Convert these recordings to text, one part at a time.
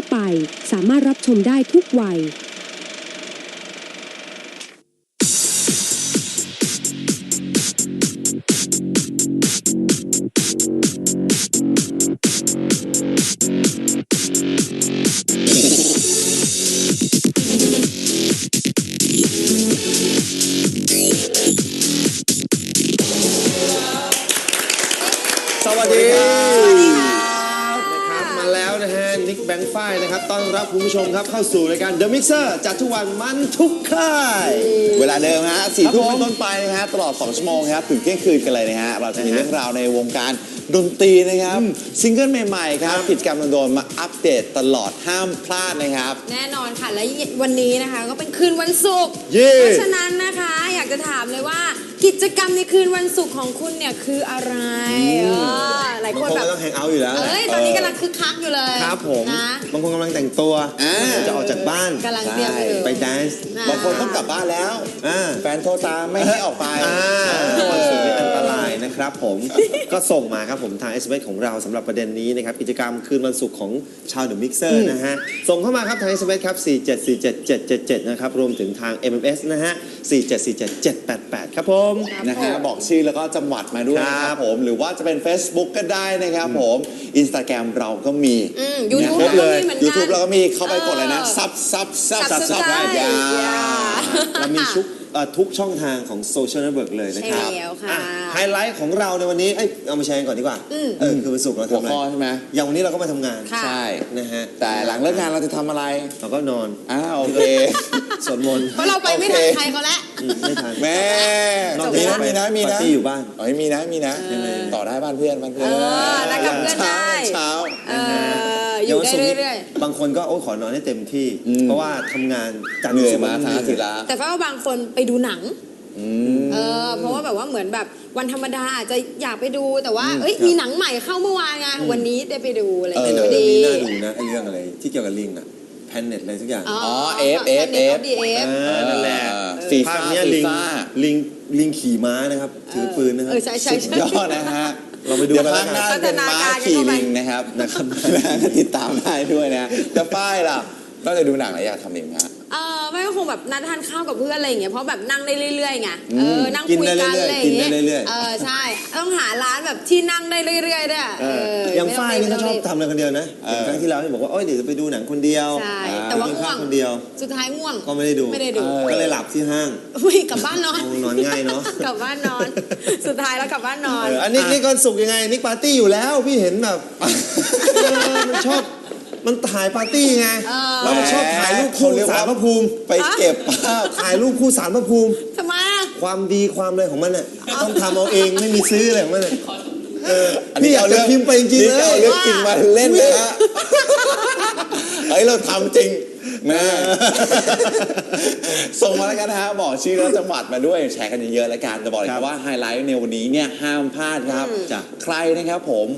วไป สามารถรับชมได้ทุกวัย ฝ้ายนะครับ ต้อนรับคุณผู้ชมครับเข้าสู่รายการ The Mixer จัดทุกวันมันทุกค่าย เวลาเดิมฮะสี่ครับทุ่มผมเป็นต้นไปนะฮะตลอด 2 ชั่วโมงครับถึงเที่ยงคืนกันเลยนะฮะ เราจะมีนะฮะเรื่องราวในวงการดนตรีนะครับ ซิงเกิลใหม่ๆครับกิจกรรมโดนๆมาอัปเดตตลอดห้ามพลาดนะครับ แน่นอนค่ะ และวันนี้นะคะ ก็เป็นคืนวันศุกร์ เย้เพราะฉะนั้นนะคะ อยากจะถามเลยว่า กิจกรรมในคืนวันศุกร์ของคุณเนี่ยคืออะไรเออหลายบางคนคนแบบก็ต้องแฮงเอาท์อยู่แล้วเอ้ยตอนนี้กำลังคึกคักอยู่เลยครับผมนะ บางคนกำลังแต่งตัวอ่า จะออกจากบ้านกำลังเตรียมอยู่ ไปแดนซ์นะบางคนต้องกลับบ้านแล้ว อ่าแฟนโทรตามไม่ให้ออกไป อ่าวันศุกร์นี่อันตราย นะครับผม ก็ส่งมาครับผมทาง SMS ของเราสำหรับประเด็นนี้นะครับ กิจกรรมคืนวันศุกร์ของชาวเดอะมิกเซอร์นะฮะ ส่งเข้ามาครับทาง SMS ครับ 4747777 นะครับ รวมถึงทาง MMS นะฮะ 4747788 ครับผมครับนะฮะผมบอกชื่อแล้วก็จังหวัดมาด้วยนะคครัรับบผม หรือว่าจะเป็น Facebook ก็ได้นะครับผมอินสตาแกรมเราก็มีอืม YouTube นะคเรารับก็มีเหมือนกันยูทูบเราก็มีเข้าไปกดเลยนะเออซับซับซับซับซับยา เรามีชุก เอ่อทุกช่องทางของโซเชียลเน็ตเวิร์กเลยนะครับใช่แล้วค่ะอ่ไฮไลท์ของเราในวันนี้เอ้ยเอามาแชร์กันก่อนดีกว่าอืม เออคือวันศุกร์เราหัวทำอะไรข้อใช่ไหมอย่างวันนี้เราก็มาทำงานค่ะ ใช่ นะฮะแต่หลังเลิกงานเราจะทำอะไรเราก็นอนอ้าวโอเคสวดมนต์เพราะเราไปไม่ทันใครเขาแล้ว อืมไม่ทันแม่นอกมีจากนะมีนะมีปานะร์ตี้อยู่บ้าน เอ้ยมีนะมีนะ เออต่อได้บ้านเพื่อนบ้านเพื่อนเออนัดกับเพื่อนได้ เช้าเออ อยู่ได้เรื่อยบางคนก็โอ้ยขอนอนให้เต็มที่อืมเพราะว่าทำงานจันทเหร์นื่อยถึงมาศุกร์ทางอาทิตย์ละๆแต่ก็บางคนไปดูหนังอืมเออเพราะว่าแบบว่าเหมือนแบบวันธรรมดาอาจจะอยากไปดูแต่ว่าอืมเอ้ยครับมีหนังใหม่เข้าเมื่อวานไงวันนี้ได้ไปดูอะไรอย่างเอเงี้อยพอเรื่ดีองนี้น่าดูนะไอ้เรื่องอะไรที่เกี่ยวกับลิงอะแพนเน็ตอะไรทุกอย่างอ๋อเอฟเอฟเอฟดีเอฟเออนั่นแหละฟีภาฟ่าคเนี้ยฟีลิงฟ่าลิงลิงขี่ม้านะครับ ถือปืนนะครับเออใช่ใช่สุดใช่ยอดนะฮะ เราไปดูเดี๋ยวกันภาคหน้าพัฒเป็นนาม้าการกันขี่เข้าไปลิงนะครับนะครับติดตามได้ด้วยนะจะป้ายล่ะนอกจากดูหนังแล้วอยากทำเองฮะ เออไม่ก็คงแบบนัดทานข้าวกับเพื่อนอะไรอย่างเงี้ยเพราะแบบนั่งได้เรื่อยๆไงอืมเออนั่งกินคุยได้กันเรื่อะอยๆไรอย่างเงี้กินได้เรื่อยๆเออใช่ต้องหาร้านแบบที่นั่งได้เรื่อยๆด้วยเอเออออย่างไม่ต้ฝ้ายนี่ไม่เขาต้ชอบรีบทำอะไรคนเดียวนะเออครั้งที่แล้วที่บอกว่าโอ้ยเดี๋ยวจะไปดูหนังคนเดียวใช่อ่แต่ว่ากินง่วข้างคนเดียว สุดท้ายง่วงก็ไม่ได้ดูไม่ได้ดูก็เลยหลับที่ห้างอุ้ยกลับบ้านนอนโอ้นอนง่ายเนาะกลับบ้านนอน สุดท้ายแล้วกลับบ้านนอนเอออันนี้นี่ก่อนสุกร์ยังไงนิกปาร์ตี้อยู่แล้วพี่เห็นแบบเออมันชอบ มันถ่ายปาร์ตี้ไงเออแล้วมันชอบถ่ายรูปคู่เขาเรียกว่าสารพระภูมิ ไปเก็บภาพถ่ายรูปคู่สารพระภูมิ ทำไมอะความดีความอะไรของมันเนี่ยต้องทำเอาเองไม่มีซื้ออะไรของมันเนี่ยเอออันนี้พี่อยากเอาเรื่จะองพิมพ์ไปจริงๆนี่เลเอาย เรื่องจริงมาเล่นเลยฮะเฮ้ยเราทำจริงนะส่งมาแล้วกันนะฮะบอกชื่อและจังหวัดมาด้วยแชร์กันเยอะๆแล้วกันจะบอกเลยครับว่าไฮไลท์ในวันนี้เนี่ยห้ามพลาดครับจ้ะใครนะครับผม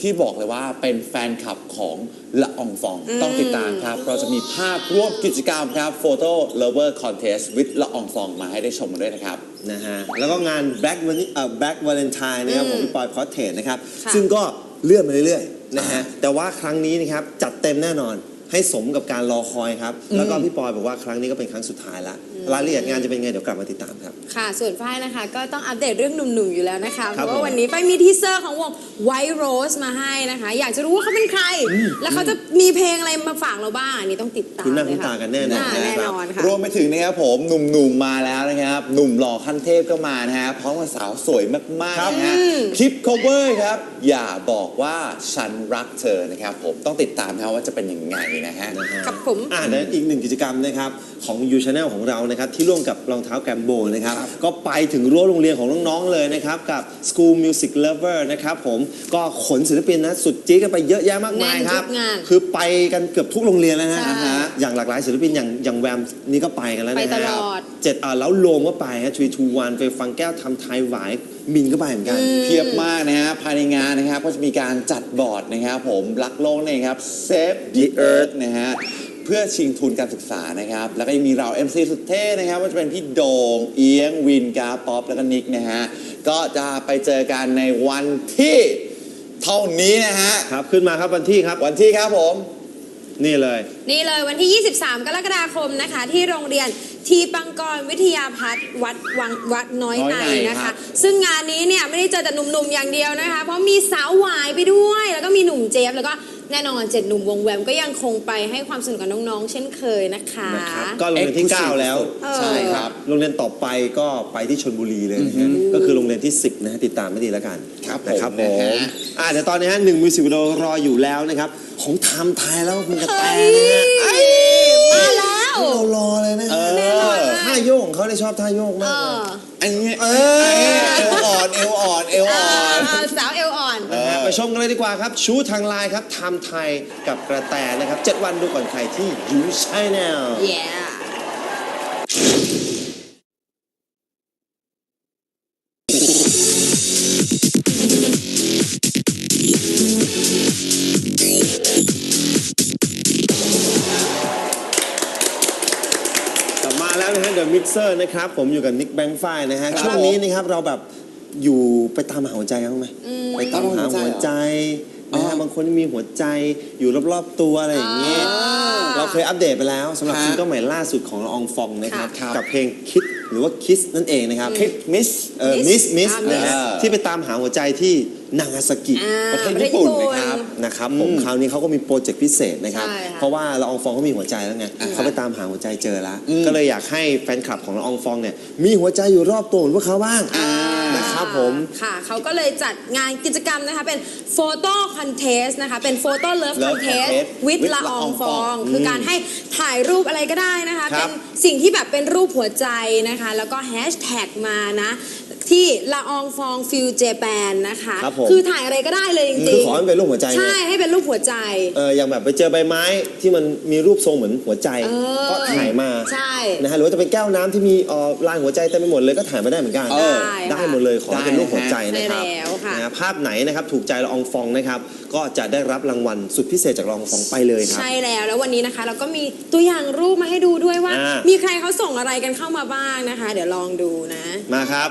ที่บอกเลยว่าเป็นแฟนคลับของละอองฟอง ต้องติดตามครับ เราจะมีภาพร่วมกิจกรรมครับ Photo Lover Contest with ละอองฟองมาให้ได้ชมกันด้วยนะครับ นะฮะ แล้วก็งาน Black วันนี้เอ่อ Black Valentine นะครับของพี่ปอยพอเทสนะครับ ค่ะซึ่งก็เลื่อนมาเรื่อยๆนะฮะ แต่ว่าครั้งนี้นะครับ จัดเต็มแน่นอนให้สมกับการรอคอยครับ แล้วก็พี่ปอยบอกว่าครั้งนี้ก็เป็นครั้งสุดท้ายละ รายละเอียดงานจะเป็นไงเดี๋ยวกลับมาติดตามครับ ค่ะ ส่วนฝ้ายนะคะ ก็ต้องอัปเดตเรื่องหนุ่มๆอยู่แล้วนะคะ เพครับราะว่าผมวันนี้ฝ้ายมีทีเซอร์ของวง White Rose มาให้นะคะ อยากจะรู้ว่าเขาเป็นใครแล้วเขาจะมีเพลงอะไรมาฝากเราบ้างอันนี้ต้องติดตามคุณหน้าเลคุยณค่ะตากันแน่นอนอ่านะแน่ครับนอนค่ะ รวมไปถึงนะครับผมหนุ่มๆมาแล้วนะครับ หนุ่มหล่อขั้นเทพก็มานะฮะพร้อมกับสาวสวยมากครับๆนะฮะอืมคลิป cover ครับ อย่าบอกว่าฉันรักเธอนะครับผมต้องติดตามนะครับว่าจะเป็นยังไงนะฮะนะฮะครับผม อ่าและอีกหนึ่งกิจกรรมนะครับ ของ You Channel ของเรานะครับที่ร่วมกับรองเท้าแกรมโบนะครับ ก็ไปถึงรั้วโรงเรียนของน้องๆเลยนะครับ กับ School Music Lover นะครับผมก็ขนศิลปินนะสุดจี๊ดกันไปเยอะแยะมากมายครับ แน่นทุกงานคือไปกันเกือบทุกโรงเรียนแล้วนะใช่อ่าฮะอย่างหลากหลายศิลปินอย่างอย่างแวมนี่ก็ไปกันแล้วนะไปฮะตลอด เจ็ดอ่าแล้วโลมก็ไปฮะทรีทูวันไปฟังแก้วทำไทยหวายมินก็ไปเหมือนกัน เพียบมากนะฮะภายในงานนะครับก็จะมีการจัดบอร์ดนะครับผมรักโลกเนี่ยครับ Save the Earth นะฮะ เพื่อชิงทุนการศึกษานะครับ แล้วก็ยังมีเรา MC สุดเท่นะครับว่าจะเป็นพี่โดม เอียง วินกาป๊อป แล้วก็นิกนะฮะ ก็จะไปเจอกันในวันที่เท่านี้นะฮะ ครับ ขึ้นมาครับวันที่ครับ วันที่ครับผม นี่เลย นี่เลยวันที่ 23 กรกฎาคมนะคะ ที่โรงเรียนทีปังกรวิทยาพัฒน์วัดวังวัดน้อยในน้อยในนะครัคะบซึ่งงานนี้เนี่ยไม่ได้เจอแต่หนุ่มๆอย่างเดียวนะคะ เพราะมีสาวหวายไปด้วย แล้วก็มีหนุ่มเจฟแล้วก็แน่นอนเจ็ดหนุ่มวงแวมก็ยังคงไปให้ความสนุกกับน้องๆ เช่นเคยนะคะนะครับก็โรงเรียนที่ 9 แล้วเออใช่ครับ โรงเรียนต่อไปก็ไปที่ชนบุรีเลยนะฮะก็คือโรงเรียนที่ 10 นะฮะติดตามไม่ดีแล้วกันครับผมนะครับผนะมฮะอ่าเดี๋ยวตอนนี้ฮะหนึ่งมิวสิกวิดีโอรออยู่แล้วนะครับ ของไทม์ไทยแล้วคุณกระแตนะฮะเฮ้ยมาแล้วเรารอเลยนะฮะแน่นอนมากท่าโยกของเขาเนี่ยชอบท่าโยกเอมากเลยออันนี้เอเอวอ่อนเอวอ่อนเอวเออ่อนอสาวเอวอ่อนเออนะฮะไปชมกันเลยดีกว่าครับ ชูทางไลน์ครับไทม์ไทยกับกระแตนะครับ 7 วันดูก่อนใครที่ยูชแนล yeah อะมิกเซอร์นะครับ ผมอยู่กับนิกแบงค์ไฟนะฮะ ครับช่วงนี้นะครับเราแบบอยู่ไปตามหาหัวใจกันบ้างไหมไปตามหาหัวใจนะฮะบางคนมีหัวใจอยู่รอบๆตัวอะไรอย่างเงี้ยเราเคยอัปเดตไปแล้วสำหรับฮะซิงเกิลใหม่ล่าสุดของละอองฟองนะครับครับกับเพลงคิดหรือว่าคิสนั่นเองนะครับคิดมิสเออมิสมิสอ่านะฮะ Miss ที่ไปตามหาหัวใจที่ นางาซากิอ่าประเทศญี่ปุ่นนะครับนะครับผมคราวนี้เขาก็มีโปรเจกต์พิเศษนะครับ ใช่ค่ะเพราะว่าละอองฟองเขามีหัวใจแล้วไงเขาไปตามหาหัวใจเจอแล้วก็เลยอยากให้แฟนคลับของละอองฟองเนี่ยมีหัวใจอยู่รอบตัวเหมือนพวกเขาบ้างนะครับผม ค่ะ เขาก็เลยจัดงานกิจกรรมนะคะ เป็นโฟโต้คอนเทสนะคะ เป็นโฟโต้เลิฟค Love อนเทส Contest วิด with ละอองฟอง ละอองฟองคือการให้ถ่ายรูปอะไรก็ได้นะคะ ครัเป็บนสิ่งที่แบบเป็นรูปหัวใจนะคะ แล้วก็แฮชแท็กมานะ ที่ละอองฟองฟิลเจแปนนะคะครับผมคือถ่ายอะไรก็ได้เลยจริงๆ คือขอให้มันเป็นรูปหัวใจไงใช่ให้เป็นรูปหัวใจ เอออย่างแบบไปเจอใบไม้ที่มันมีรูปทรงเหมือนหัวใจเออก็ถ่ายมาใช่นะฮะหรือว่าจะเป็นแก้วน้ำที่มีเอ่อลายหัวใจเต็มไปหมดเลยก็ถ่ายมาได้เหมือนกันเออได้หมดเลยขอให้เป็นรูปหัวใจนะครับได้แล้วค่ะนะฮะภาพไหนนะครับถูกใจละอองฟองนะครับก็จะได้รับรางวัลสุดพิเศษจากละอองฟองไปเลยครับ ใช่แล้วแล้ววันนี้นะคะ เราก็มีตัวอย่างรูปมาให้ดูด้วยว่า อ่ามี มีใครเขาส่งอะไรกันเข้ามาบ้างนะคะ เดี๋ยวลองดูนะ มาครับ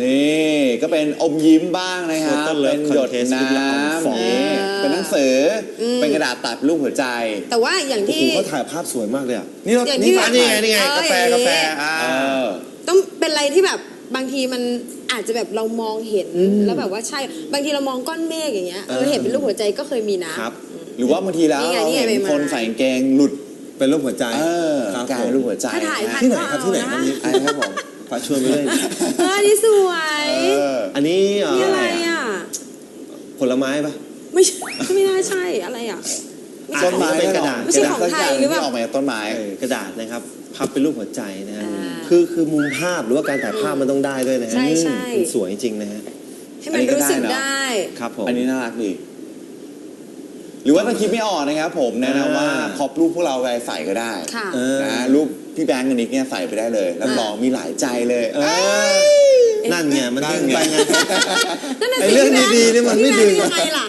นี่ก็เป็นอมยิ้มบ้างนะครับ Photo Love เป็นหยด Contest น้ with ละอองฟองำนี่เป็นหนังสืออเป็นกระดาษตัดรูปหัวใจ แต่ว่าอย่างโอ้โหที่เขาถ่ายภาพสวยมากเลยอะ นี่เราอย่างที่นี่อันนี้ไงนี่ไงเออกาแฟอย่างนี้ กาแฟอ่า เออ ต้องเป็นอะไรที่แบบบางทีมันอาจจะแบบเรามองเห็นแล้วแบบว่าใช่บางทีเรามองก้อนเมฆอย่างเงี้ยเออเห็นเป็นรูปหัวใจก็เคยมีนะ ครับ หรือว่าบางทีแล้วนี่ไงเรานี่ไงเห็นใบไม้ คนใส่กางเกงหลุดเป็นรูปหัวใจเออครับกลายเป็นรูปหัวใจถ้าถ่ายทันที่ไหนก็ครับเอาที่ไหนนะ ครับนี่ ไอ้ครับผม ฝากชวนไปด้วยเออนี่สวย เออ อันนี้เอ่อนี่อะไรอะ ผลไม้ปะไม่ใช่ไม่น่าใช่อะไรอะ ต้นไม้เป็นกระดาษ ไม่ใช่ของไทยหรือเปล่า ที่ออกมาจากต้นไม้ เออกระดาษนะครับ พับเป็นรูปหัวใจนะฮะอ่าคือคือมุมภาพหรือว่าการถ่ายภาพมันต้องได้ด้วยนะฮะใช่ใช่ มันสวยจริงๆนะฮะให้มันรู้สึกได้ ครับผมอันนี้น่ารักดี หรือว่าถ้าคิดไม่ออกนะครับผมแนะนำว่าอ่าครอบรูปพวกเราไปใส่ก็ได้ค่ะเออ นะรูปพี่แบงค์กับนิกเนี่ยใส่ไปได้เลยแล้วรองมีหลายใจเลยเออนั่นไงมันดึงไปไง นั่นน่ะไอ้สิเรื่องพี่แบค์ดีๆนี่มันไม่ดึงพี่แบค์ยังไงล่ะ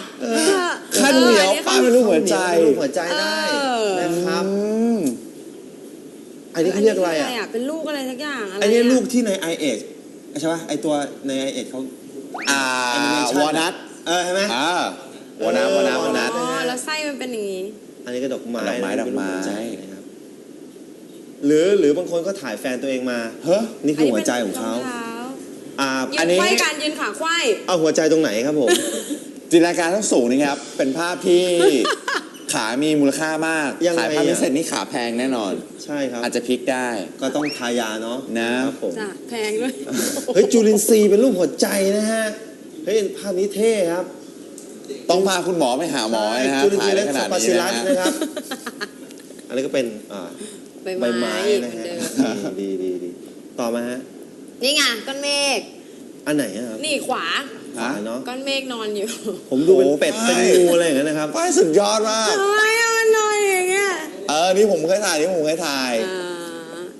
ขั้นเหนียวป้าเป็นรูปหัวใจเป็นรูปหัวใจได้เออนะครับ อืม อันนี้เขาเรียกอะไรอะ เป็นลูกอะไรสักอย่างอะไรอันนี้ะลูกที่ใน i อใช่ป่ะไอตัวใน i อเขาอ่า Animation วอนัทเออใช่ไหมอ่า วอนัทวอนัทวอนัทอ๋อแล้วไส้มันเป็นอย่างนี้อันนี้ก็ดอกไม้ดอกไม้นะดอกไม้เป็นรูปหัวใจนะครับหรือหรือบางคนก็ถ่ายแฟนตัวเองมาเฮ้ยนี่คือหัวใจของเขานนี้ป็นรท้อ่ายือันนนี้ไขว้กันยืนขาไขว้ เอาหัวใจตรงไหนครับผม จินตนาการทั้งสูงนะครับ เป็นภาพที่ ขามีมูลค่ามากยังไงถ่ายภาพอะไม่เสร็จนี่ขาแพงแน่นอน ใช่ครับอาจจะพลิกได้ ก็ต้องทายาเนาะนะ ครับผม จ้ะแพงด้วย เฮ้ยจุลินทรีย์เป็นรูปหัวใจนะฮะ เฮ้ยภาพนี้เท่ครับ ต้องพาคุณหมอไปหาหมอนะฮะจุลินทถ่ารียย์ได้และขสนาดปานี้ซิลันะสฮะนะครับ อันนี้ก็เป็นอ่าใบใบไม้เหมืนะอนฮะเดิม ดีดีดีต่อมาฮะ นี่ไงก้อนเมฆอันไหนอะครับนี่ขวาขวาเนาะก้อนเมฆนอนอยู่ผมดูเป็นโอ้เป็ดไปเป็นงูอะไรอย่างเงี้ยนะครับ ป้ายสุดยอดมาก ทำไมอะมันนอนอย่างเงี้ยเออ นี่ผมเคยถ่ายนี่ผมเคยถ่าย อ่า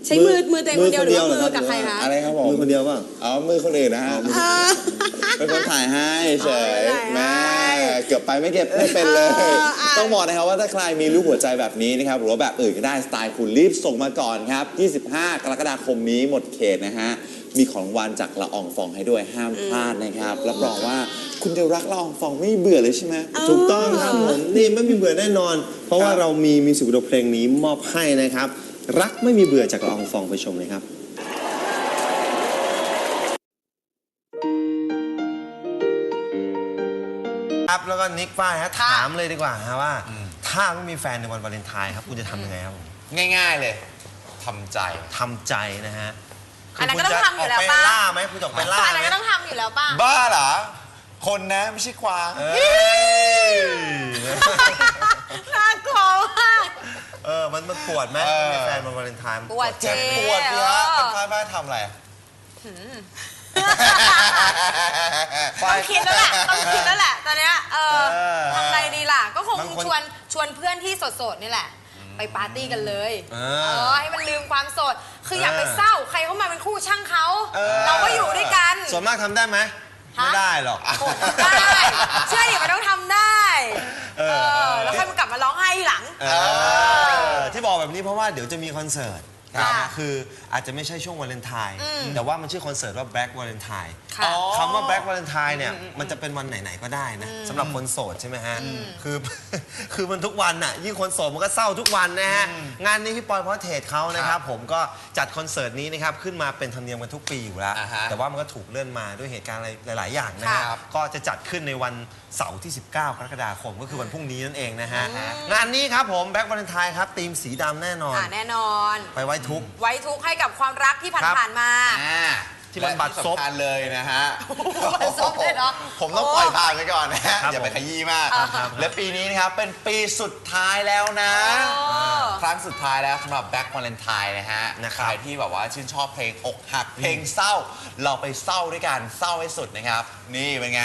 ใช้มือมือตัวเองคนเดียวหรือว่ามือกับใครคะอะไรครับผมมือคนเดียวเปล่า เอามือคนอื่นนะฮะ อ่า เป็นคนถ่ายให้เฉยอ๋อถ่ายให้แม่ เกือบไปไม่เก็บไม่เป็นเลย เอออะ ต้องบอกนะครับว่าถ้าใครมีรูปหัวใจแบบนี้นะครับหรือว่าแบบอื่นก็ได้สไตล์คุณรีบส่งมาก่อนครับ 25 กรกฎาคมนี้หมดเขตนะฮะ มีของรางวัลจากละอองฟองให้ด้วยห้ามพลาดนะครับรับรองว่าคุณจะรักละอองฟองไม่เบื่อเลยใช่ไหม ถูกต้องครับผมนี่ไม่มีเบื่อแน่นอน เพราะว่าครับ เรามีมิวสิกวิดีโอเพลงนี้มอบให้นะครับ รักไม่มีเบื่อจากละอองฟองไปชมเลยครับ ครับแล้วก็นิกฝ้ายฮะถามเลยดีกว่าฮะว่า ถ้าไม่มีแฟนในวันวาเลนไทน์ครับคุณจะทำยังไงครับผมง่าย ๆเลยทำใจทำใจนะฮะอันนั้นก็คืต้องทำอยู่แล้วคุณจะป่ะกไปล่าไหมคุณจะออกไปล่าอันไหนั้มนก็ต้องทำอยู่แล้วป่ะบ้าเหรอคนนะไม่ใช่ควางเอ้ยน่ากลัวมากเออมันมันปวดไหมเออมีแฟนวันวาเลนไทน์มันปวดเจ็บปวดเยอะเป็นฝ้ายฝ้ายทำอะไร ต้องคิดแล้วแหละต้องคิดแล้วแหละตอนเนี้ยเออเออทำอะไรดีล่ะ ก็คงบางคน ชวนชวนเพื่อนที่โสดๆนี่แหละ ไปปาร์ตี้กันเลยเอเอออให้มันลืมความโสด คืออยากเออไปเศร้าใครเข้ามาเป็นคู่ช่างเขาเออ เราก็อยู่ด้วยกัน ส่วนมากทำได้ไหมฮะ ไม่ได้หรอกได้เชื่อดิมันต้องทำได้เอเออ อแล้วค่อยมากลับมาร้องไห้ทีหลัง เออที่บอกแบบนี้เพราะว่าเดี๋ยวจะมีคอนเสิร์ต ค่ะนะฮะคืออาจจะไม่ใช่ช่วงวาเลนไทน์อืมแต่ว่ามันชื่อคอนเสิร์ตว่า Black Valentine ค่ะ คำว่า Black Valentine เนี่ยมันจะเป็นวันไหน ๆ ก็ได้นะสำหรับคนโสดใช่ไหมฮะ คือ คือมันทุกวันน่ะยิ่งคนโสดมันก็เศร้าทุกวันนะฮะ งานนี้พี่ปอยพอเทศเขานะครับ ผมก็จัดคอนเสิร์ตนี้นะครับ ขึ้นมาเป็นธรรมเนียมกันทุกปีอยู่แล้ว อ่าฮะแต่ว่ามันก็ถูกเลื่อนมาด้วยเหตุการณ์อะไรหลาย ๆ อย่างนะฮะครับ ก็จะจัดขึ้นในวันเสาร์ที่ 19 กรกฎาคมก็คือวันพรุ่งนี้นั่นเองนะฮะงานนี้ครับผมแบ็ควาเลนไทน์ครับธีมสีดำแน่นอน อ่าแน่นอน ไปไว้ทุกข์ไว้ทุกข์ให้กับความรักที่ครับผ่านๆมา อ่าที่มันบัตรซบ และที่สำคัญเลยนะฮะบัตรซบเลยเหรอผมต้องปล่อยผ่านไปก่อนนะฮะครับอย่าไปผมขยี้มากครับ และปีนี้นะครับเป็นปีสุดท้ายแล้วนะ โอ้ ครั้งสุดท้ายแล้วสำหรับ Back Valentine นะฮะนะครับใครที่แบบว่าชื่นชอบเพลงอกหักเพลงเศร้า เราไปเศร้าด้วยกันเศร้าให้สุดนะครับ นี่เป็นไง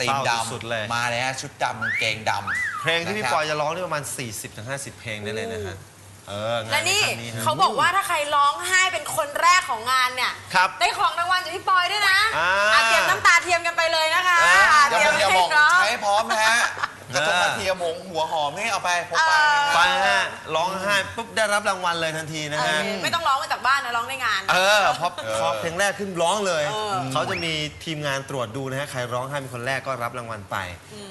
ตีมเศร้าดสุดๆเลยำมาเลยฮะชุดดำกางเกงดำเพลงที่พี่นะครับ ปอยจะร้องนี่ประมาณ 40-50 เพลงได้เลยนะฮะ เอองานและนี่ครั้งฮะเขาบอกว่าถ้าใครร้องไห้เป็นคนแรกของงานเนี่ย ครับ ได้ของรางวัลจากพี่ปอยด้วยนะอ่าอะเตรียมน้ำตาเทียมกันไปเลยนะคะอ่าอะอย่าเตรียบมอกอย่าให้บอกพร้อมใช้ให้พร้อมนะฮะ กระทงเออกระเทียมหงหัวหอมนี่เอาไปพกไปเออไปฮะร้องไห้ปุ๊บได้รับรางวัลเลยทันทีนะเอฮะอไม่ต้องร้องมาจากบ้านนะร้องในงาน เออพอพอเพลงแรกขึ้นร้องเลยเออเขาจะมีทีมงานตรวจดูนะฮะ ใครร้องไห้เป็นคนแรกก็รับรางวัลไป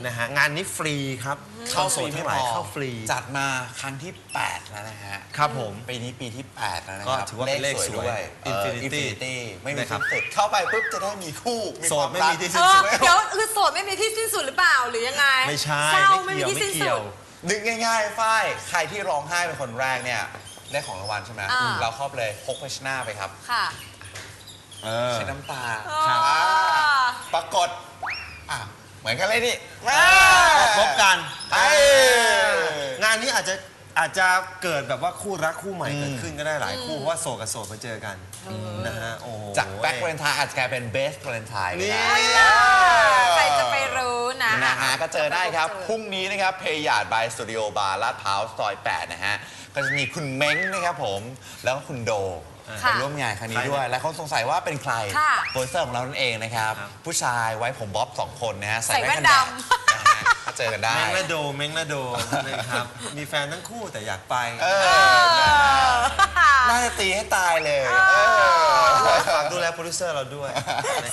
นะฮะ งานนี้ฟรีครับ เข้าโซนทั้งหลายเข้าฟรี จัดมาครั้งที่ 8 แล้วนะฮะ ครับผม ปีนี้ปีที่ 8 แล้วนะก็ครับถือว่าเป็นเลขสวยด้วย Infinity อินฟินิตี้ไม่มีนะครับที่สุด เข้าไปปุ๊บจะได้มีคู่โสดไม่มีที่เอสิ้นอสุดเดี๋ยวคือโสดไม่มีที่สิ้นสุดหรือเปล่าหรือยังไง ไม่ใช่เศร้าไม่ไม่มีเกี่ยวที่ไม่สิ้นเกี่สุยวดนึกง่ายๆฝ้ายใครที่ร้องไห้เป็นคนแรกเนี่ยได้ของรางวัลใช่ไหมอ่า เราครอบเลยพกเพชรหน้าไปครับค่ะเออ ใช้น้ำตาครับ อ่าปรากฏอะเหมือนกันเลยนี่ พบกัน เอ้ย งานนี้อาจจะ อาจจะเกิดแบบว่าคู่รักคู่ใหม่เกิดขึ้นก็ได้หลายคู่เพราะว่าโสดกับโสดมาเจอกันนะฮะโอ้โห จากแบ็ควาเลนไทน์อาจจะกลายเป็นเบสวาเลนไทน์ก็นี่ได้ใครจะไปรู้นะนะฮะก็เจอได้ครับเจอพรุ่งนี้นะครับเพย์ยาร์ดบายสตูดิโอบาร์ลาดพร้าวซอย 8 นะฮะ ก็จะมีคุณเม้งนะครับผม แล้วก็คุณโดค่ะไปร่วมงานครั้งนี้ด้วย และเขาสงสัยว่าเป็นใครค่ะ โปรดิวเซอร์ของเรานั่นเองนะครับครับผู้ชายไว้ผมบ๊อบสองคนนะฮะใส่ใส่แว่นแว่กันนแดดำดนะฮะก็ เจอกันได้เม้งและโดเม้งและโดนะครับ มีแฟนทั้งคู่แต่อยากไปเอเอออน่าจะตีให้ตายเลยเออฝากดูแลโปรดิวเซอร์เราด้วย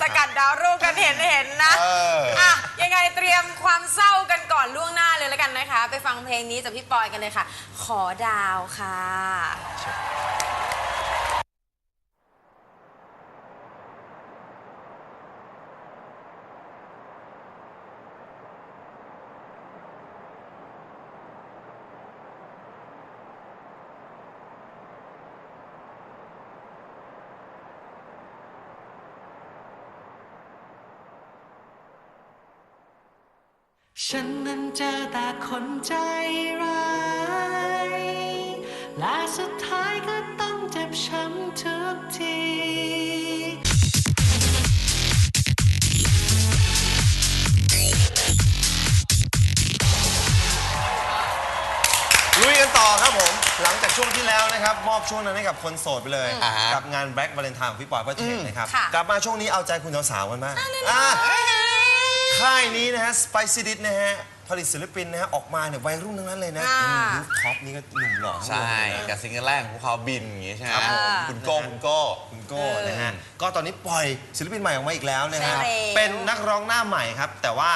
สกัดดาวรุ่งกันเห็นเห็นนะเอออะยังไงเตรียมความเศร้ากันก่อนล่วงหน้าเลยแล้วกันนะคะ ไปฟังเพลงนี้จากพี่ปอยกันเลยค่ะ ขอดาวค่ะ ฉันนั้น เจอแต่คนใจร้ายและสุดท้ายก็ต้องเจ็บช้ำทุกทีลุยกันต่อครับผม หลังจากช่วงที่แล้วนะครับ มอบช่วงนั้นให้กับคนโสดไปเลย อ่าฮะ กับงานแบล็กวาเลนไทน์ของพี่ปอยพ่อเทนนะครับ ค่ะ กลับมาช่วงนี้เอาใจคุณสาวๆกันบ้างอะค่ายนี้นะฮะ Spicy Dish นะฮะ ผลิตศิลปินนะฮะออกมาเนี่ยวัยรุ่นทั้งนั้นเลยนะอ่า รูฟท็อปนี่ก็หนุ่มหล่อทั้งใช่นั้นเลยนะ กับซิงเกิลแรกของพวกเขาบินอย่างงี้ใช่ไหมครับผม คุณโก้คุณโก้ คุณโก้นะฮะ ก็ตอนนี้ปล่อยศิลปินใหม่ออกมาอีกแล้วนะฮะ ใช่แล้ว เป็นนักร้องหน้าใหม่ครับ แต่ว่า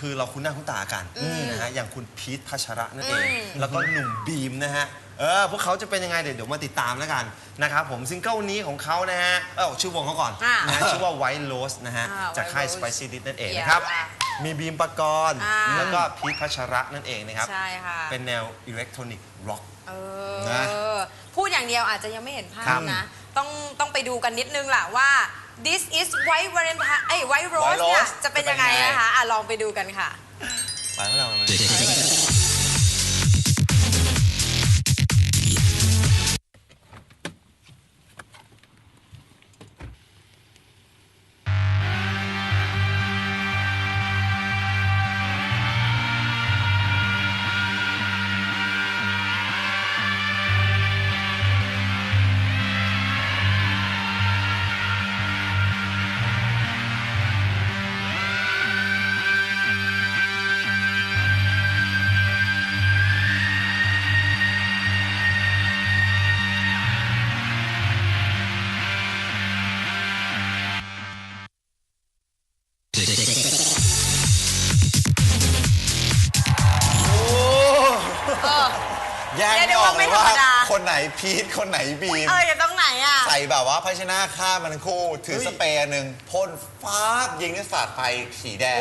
คือเราคุ้นหน้าคุ้นตากันนะฮะ อย่างคุณพีทพัชระนั่นเอง แล้วก็หนุ่มบีมนะฮะ เออ พวกเขาจะเป็นยังไงเดี๋ยวเดี๋ยวมาติดตามแล้วกันนะครับผมซิงเกิลนี้ของเขานะฮะ เออชื่อวงเขาก่อนอ่านะฮะชื่อว่า White Rose นะฮะ อ่าจากค่าย White Rose Spicy Dish นั่นเองนะครับ เยี่ยม มีบีมปกรณ์อ่า แล้วก็พีทพัชระนั่นเองนะครับ ใช่ค่ะ เป็นแนวอิเล็กทรอนิกส์ร็อก เอนะอ พูดอย่างเดียวอาจจะยังไม่เห็นภาครัพบนะ ต้องต้องไปดูกันนิดนึงล่ะว่า this is white valentine เอ้ย white rose White เนี่ย Rose จะเป็นยังไงจะเป็นยังไง นะคะ อะ ลองไปดูกันค่ะ ไปพวกเราไหม พีทคนไหนบีม เอออยู่ตรงไหนอะ ใส่แบบว่าภาชนะฆ่ามันทั้งคู่ ถือสเปรย์อันหนึ่งพ่นฟ้าบยิงด้วยสาดไฟสีแดง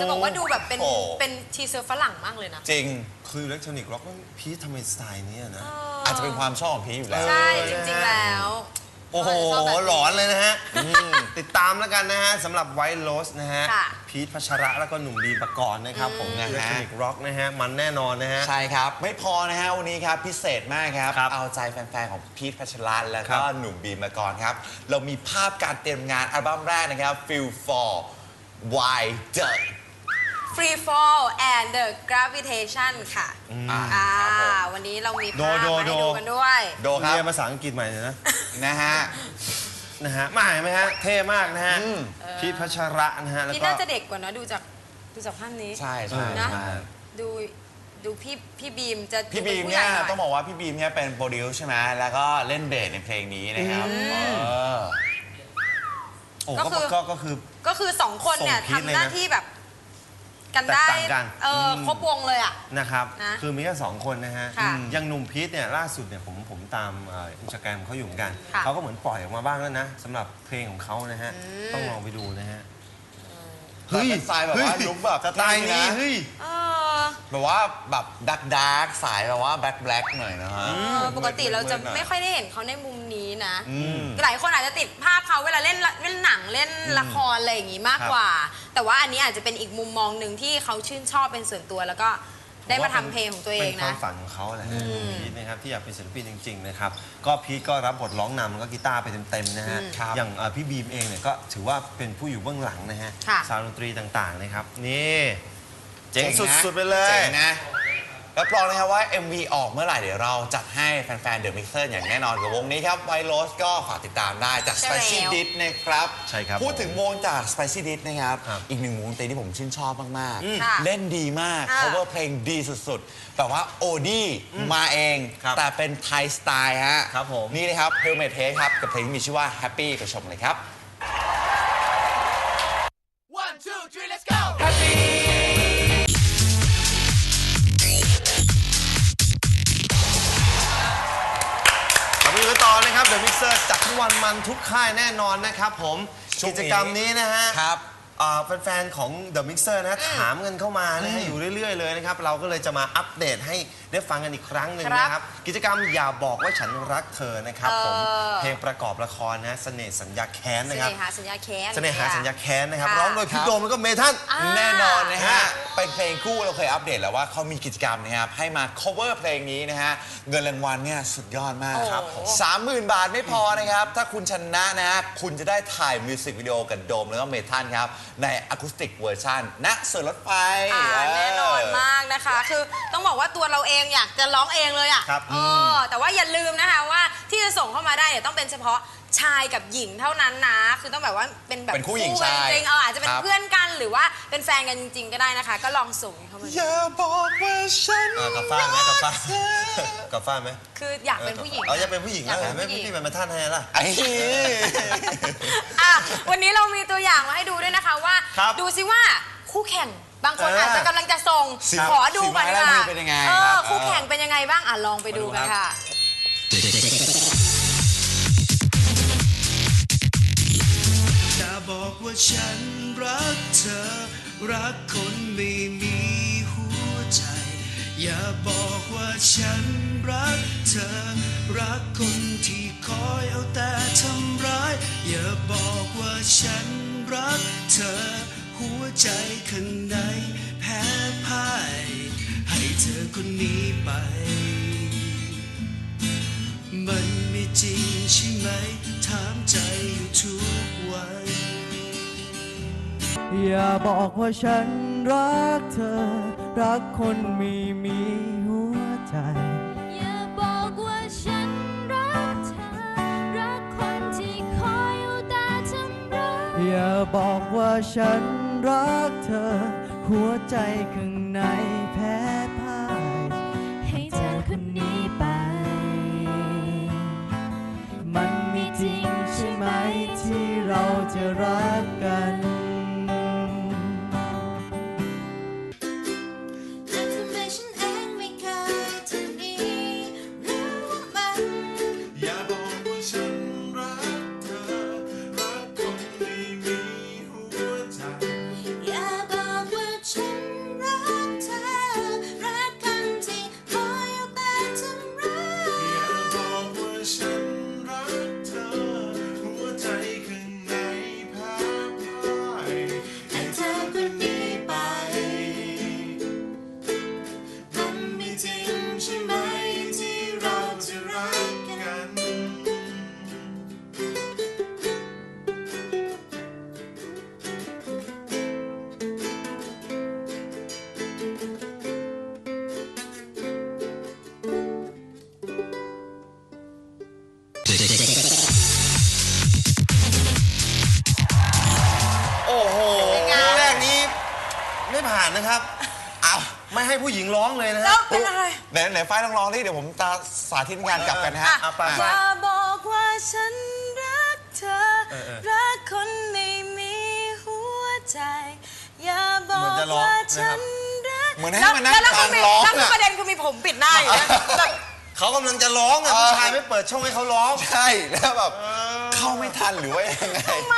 จะบอกว่าดูแบบเป็นโอ้ เป็นทีเซอร์ฝรั่งมากเลยนะจริง คืออิเล็กทรอนิกส์ร็อกพีททำไมสไตล์นี้อะนะ อาจจะเป็นความชอบของพีทอยู่แล้ว ใช่จริงๆแล้ว โอ้โหชอบแบบนี้หลอนเลยนะฮะติดตามแล้วกันนะฮะสำหรับไวท์โรสนะฮะ ค่ะ พีทพัชระแล้วก็หนุ่มบีมปกรณ์นะครับผมนะฮะอิเล็กทรอนิกส์ร็อกนะฮะ มันแน่นอนนะฮะ ใช่ครับ ไม่พอนะฮะวันนี้ครับพิเศษมากครับ ครับเอาใจแฟนๆ ของพีทพัชระและครัก็บหนุ่มบีมมาก่อนครับ เรามีภาพการเตรียมงานอัลบั้มแรกนะครับ Feel for Why the Free Fall and the Gravitation ค่ะอ่าอ่าครับผมวันนี้เรามีโดภาพโดมาให้โด ดูกันด้วย โดครับเรียนภาษาอังกฤษใหม่เลยนะ นะฮะ นะฮะมาเห็นไหมฮะ เท่มากนะฮะอืม พีทพัชระนะฮะ แล้วพี่ก็ น่าจะเด็กกว่านะดูจากดูจากภาพนี้ ใช่ใช่นะ ใช่ดูดูพี่พี่บีมจะพี่บีมดูป็เนี่ยผู้ใหญ่หต้องบอกว่าพี่บีมเนี่ยเป็นโปรดิวซ์ใช่ไหมแล้วก็เล่นเบสในเพลงนี้นะครับเออโอ้ก็ก็คือก็ก็คือ ก็คือสองคนเนี่ยส่งพีชเลยนะทำหน้าที่แบบ กันได้แตกต่างกันเอออม ครบวงเลยอะ นะครับ นะคือมีแค่สองคนนะฮะค่ะอย่างหนุ่มพีทเนี่ยล่าสุดเนี่ยผมผมตามอินสตาแกรมเขาอยู่เหมือนกัน ค่ะเขาก็เหมือนปล่อยออกมาบ้างแล้วนะสำหรับเพลงของเขานะฮะ อืม ต้องลองไปดูนะฮะแต่เป็นสไตล์แบบว่าลุคแบบสไตล์นี้นะ เฮ้ย เออ แบบว่าแบบดักดาร์กสายแบบว่าแบล็คแบล็คหน่อยนะฮะเออปกติเราจะมืดๆหน่อยไม่ค่อยได้เห็นเขาในมุมนี้นะ อืม หลายคนอาจจะติดภาพเขาเวลาเล่นละเล่นหนังเล่นละครอะไรอย่างงี้มากครับกว่า แต่ว่าอันนี้อาจจะเป็นอีกมุมมองหนึ่งที่เขาชื่นชอบเป็นส่วนตัว แล้วก็ได้มาทำเพลงของตัวเองเป็นควานะ มฝันของเขาแหละฮะพีทนะครับที่อยากเป็นศิลปินจริงๆนะครับก็พีทก็รับบทร้องนำแล้วก็กีตาร์ไปเต็มๆนะฮะอืมครับ อย่างเอ่อพี่บีมเองเนี่ยก็ถือว่าเป็นผู้อยู่เบื้องหลังนะฮะค่ะซาวด์ดนตรีต่างๆนะครับนี่ เจ๋งนะสุดๆไปเลย เจ๋งนะรับรองนะครับว่า MV ออกเมื่อไหร่เดี๋ยวเราจัดให้แฟนๆ The Mixer อย่างแน่นอนกับวงนี้ครับ White Rose ก็ฝากติดตามได้จาก ใช่แล้ว Spicy Dish นะครับ ใช่ครับพูดถึงวงจาก Spicy Dish นะครับ ครับอีกหนึ่งวงดนตรีที่ผมชื่นชอบมาก ค่ะๆ เล่นดีมาก ค่ะ cover เพลงดีสุดๆ แต่ว่าโอดี้มาเอง ครับแต่เป็นไทยสไตล์ฮะครับผม นี่นะครับ Helmet Head ครับ กับเพลงที่มีชื่อว่า Happy ไปชมเลยครับ เดอะมิกเซอร์จัดทุกวันมันทุกค่ายแน่นอนนะครับผม ช่วงนี้ กิจกรรมนี้นะฮะครับ อ่าแฟนๆ ของ The Mixer นะถามกันเข้ามานะฮะอยู่เรื่อย ๆ เลยนะครับ เราก็เลยจะมาอัปเดตให้ ได้ฟังกันอีกครั้งหนึ่งครับนะครับ กิจกรรมอย่าบอกว่าฉันรักเธอนะครับผมเออ เพลงประกอบละครนะเสน่ห์สัญญาแค้นเสนะครับ น่หาสัญญาแค้น เสน่หาสัญญาแค้นนะครับค่ะ ร้องโดยพี่ครับโดมแล้วก็เมทันอ่า แน่นอนนะฮะฮะ เป็นเพลงคู่เราเคยอัปเดตแล้วว่าเขามีกิจกรรมนะครับ ให้มา cover เพลงนี้นะฮะ เงินรางวัลเนี่ยสุดยอดมากครับโอ้สามหมื่นบาทไม่พอนะครับ ถ้าคุณชนะนะฮะคุณจะได้ถ่ายมิวสิกวิดีโอกับโดมแล้วก็เมทันครับ ในอะคูสติกเวอร์ชันณสวนรถไฟอ่าแน่นอนมากนะคะ คือต้องบอกว่าตัวเราเองอยากจะร้องเองเลยอะครับเออแต่ว่าอย่าลืมนะคะว่าที่จะส่งเข้ามาได้เนี่ยต้องเป็นเฉพาะชชายกับหญิงเท่านั้นนะ คือต้องแบบว่าเป็นแบบเป็นคู่หญิงกันชายจริงๆเอออาจจะเป็นครับ เพื่อนกันหรือว่าเป็นแฟนกันจริงๆก็ได้นะคะ ก็ลองส่งเข้ามาดูอย่าบอกว่าฉันเออกับฟ้าไหมกับฟ้ากับฟ้าไหมคืออยากเป็นผู้หญิง เอออยากเป็นผู้หญิงอยากเลเป็ยนไม่ผู้หญิง พี่เป็นมาท่านให้ล่ะ ไอ้ อะวันนี้เรามีตัวอย่างมาให้ดูด้วยนะคะว่า ครับดูซิว่า คู่แข่ง บางคนเออออาจจะกำลังจะส่งสีขอดูก่อนดีกสีไม้ลายมืว่าอเป็นยังไงเอครัอบ คู่แข่งเป็นยังไงบ้างอะลองไปดูกันค่ะอย่าบอกว่าฉันรักเธอ รักคนไม่มีหัวใจ อย่าบอกว่าฉันรักเธอ รักคนที่คอยเอาแต่ทำร้าย อย่าบอกว่าฉันรักเธอ หัวใจข้างในแพ้พ่าย ให้เธอคนนี้ไป มันไม่จริงใช่ไหม ถามใจอยู่ทุกวัน อย่าบอกว่าฉันรักเธอ รักคนไม่มีหัวใจ อย่าบอกว่าฉันรักเธอ รักคนที่คอยเอาแต่ทำร้าย อย่าบอกว่าฉัน รักเธอ หัวใจข้างในแพ้พ่าย ให้เธอคนนี้ไป มันมีจริงใช่ไหมที่เราจะรักกัน ไรไหนไหนไฟล์ลองร้องดิเดี๋ยวผมตาสาธิตงานกลับกันนะฮะอะไป อย่าบอกว่าฉันรักเธอ เออเออรักคนไม่มีหัวใจ อย่าบอเหมืกอนจะร้องว่านะครับ ฉันรัก เหมือนให้แล้วมานั่งแล้วฟัคุณงมีร้องแล้วคืออะประเด็นคือมีผมปิดหน้าอยู่นะแบบ เขากำลังจะร้องอะเออ ผู้ชายไม่เปิดช่องให้เขาร้อง ใช่แล้วแบบเข้าไม่ทันหรือว่ายังไงทำไม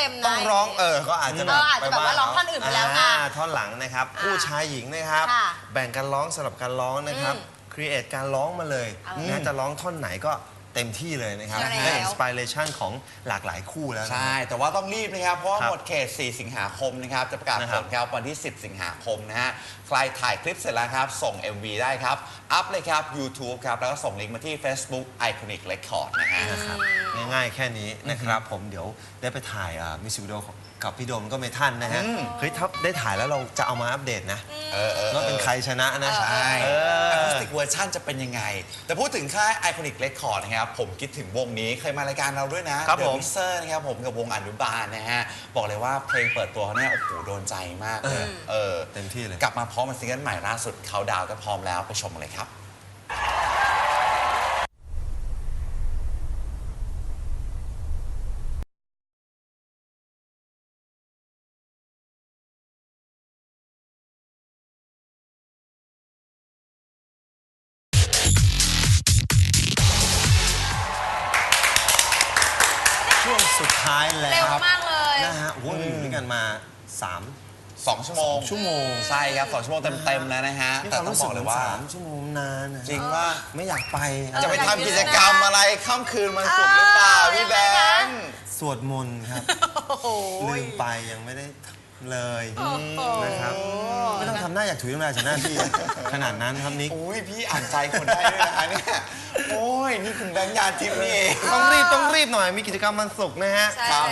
เต็มๆนะ ต้องร้องเออก็อาจจะแบบเอออาจจะแบบว่าร้องท่อนอื่นไปแล้วไงอ่าท่อนหลังนะครับ อ่าผู้ชายหญิงนะครับ ค่ะแบ่งกันร้องสลับกันร้องนะครับอืมครีเอทการร้องมาเลยเอานะจะร้องท่อนไหนก็เต็มที่เลยนะครับใช่แล้ว ได้อินสปิเรชันของหลากหลายคู่แล้วนะ ใช่ แต่ว่าต้องรีบนะครับ เพราะว่าครับหมดเขต 4 สิงหาคมนะครับ จะประกาศนะผครับ ลครับวันที่ 10 สิงหาคมนะฮะ ใครถ่ายคลิปเสร็จแล้วครับ ส่ง MV ได้ครับ อัพเลยครับ YouTube ครับ แล้วก็ส่งลิงก์มาที่ Facebook Iconic Record นะฮะนะครับง่ายๆแค่นี้นะครับผมเดี๋ยวได้ไปถ่ายมิวสิกวิดีโอกับพี่โดมก็ไม่ทันนะฮะ อืม เฮ้ยถ้าได้ถ่ายแล้วเราจะเอามาอัปเดตนะเออเออว่าเป็นใครชนะนะ ใช่เออะอคูสติกเวอร์ชันจะเป็นยังไง แต่พูดถึงค่าย Iconic Record นะครับ ผมคิดถึงวงนี้เคยมารายการเราด้วยนะครับ The ผม Mixer นะครับผมกับวงอนุบาลนะฮะ บอกเลยว่าเพลงเปิดตัวเขาเนี่ยโอ้โหโดนใจมากเลยเออ เต็มที่เลย กลับมาพร้อมกับซิงเกิลใหม่ล่าสุดเขาดาวก็พร้อมแล้วไปชมกันเลยครับ 3 2 ชั่วโมงชั่วโมงใช่ครับ 2 ชั่วโมงเต็มๆแล้วนะฮะ นี่แต่ความต้องรู้บสึอกกเลยว่า สามชั่วโมงนานนะจริงว่าไม่อยากไปจะไปทำกิจกรรมอะไรค่ำคืนมันสุกร์หรือเปล่าพี่แบงค์ สวดมนต์ครับ โอ้โหลืมไปยังไม่ได้เลยโอ้โหนะครับ ไม่ต้องทำหน้าอยากถุยน้ำลายจากหน้าพี่ ขนาดนั้นครับนิกโอ้ยพี่อ่านใจคนได้ด้วยนะคะเนี่ย โอ้ย นี่คุณแบงค์ยานทิพย์นี่เอง ต้องรีบต้องรีบหน่อยมีกิจกรรมวันศุกร์นะฮะใช่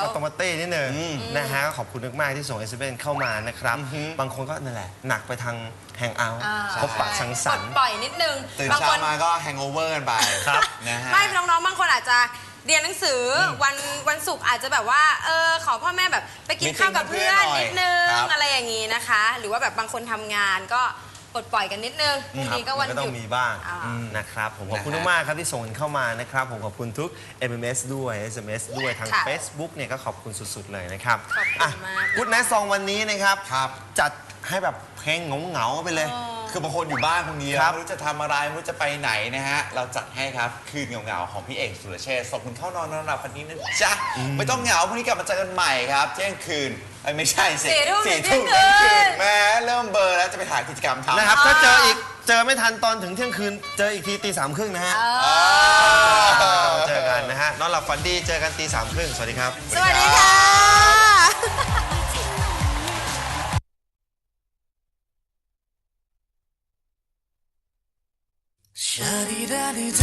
แล้ว ก็ต้องมาเต้นิดหนึ่งนะฮะก็ขอบคุณมากๆที่ส่ง s อ s เข้ามานะครับ บางคนก็นั่นแหละ หนักไปทางแฮงเอาท์อ่าพบปะสังสรรค์ปลดปล่อยนิดนึงตื่นบางเช้าคนมาก็แฮงโอเวอร์กันไปครับนะฮะไม่น้องๆบางคนอาจจะเรียนหนังสืออวันวันศุกร์อาจจะแบบว่าเออขอพ่อแม่แบบไปกิน Meeting ข้าวกับเพื่อนกับเพื่อนหน่อยนิดนึงครับอะไรอย่างนี้นะคะ หรือว่าแบบบางคนทำงานก็ ปลดปล่อยกันนิดนึงพรุ่งนี้ก็วันมัหต้อยุงด มีบ้างอ่า นะครับ ผมขอบคุณนะฮะ มากๆครับที่ส่งกันเข้ามานะครับ ผมขอบคุณทุก MMS ด้วย SMS ด้วยทาง ค่ะ Facebook เนี่ยก็ขอบคุณสุดๆเลยนะครับขอบคุณอะมากพุทธนะซองวันนี้นะครับครับ จัดให้แบบเพลงเหงาๆไปเลย คือบางคนอยู่บ้านคนเดียวครับ ไม่รู้จะทำอะไรไม่รู้จะไปไหนนะฮะ เราจัดให้ครับ คืนเหงาๆของพี่เอกสุรเชษฐ์ส่งคุณเข้านอนนอนหลับวันนี้นะจ๊ะ ไม่ต้องเหงาพรุ่งนี้กลับมาเจอกันใหม่ครับ เที่ยงคืนเอ้ยไม่ใช่สิสี่ทุ่มสี่ถึทุ่งมเที่เที่ยยงงคืคืนนแหม้เริ่มเบลอร์แล้วจะไปถ่ายกิจกรรมทำนะครับ ถ้าเจออีกเจอไม่ทันตอนถึงเที่ยงคืน เจออีกทีตีสามครึ่งนะฮะอ่าเจอกันนะฮะนอนหลับฝันดีเจอกันตีสามครึ่งสวัสดีครับ สวัสดีค่ะ 这里的女子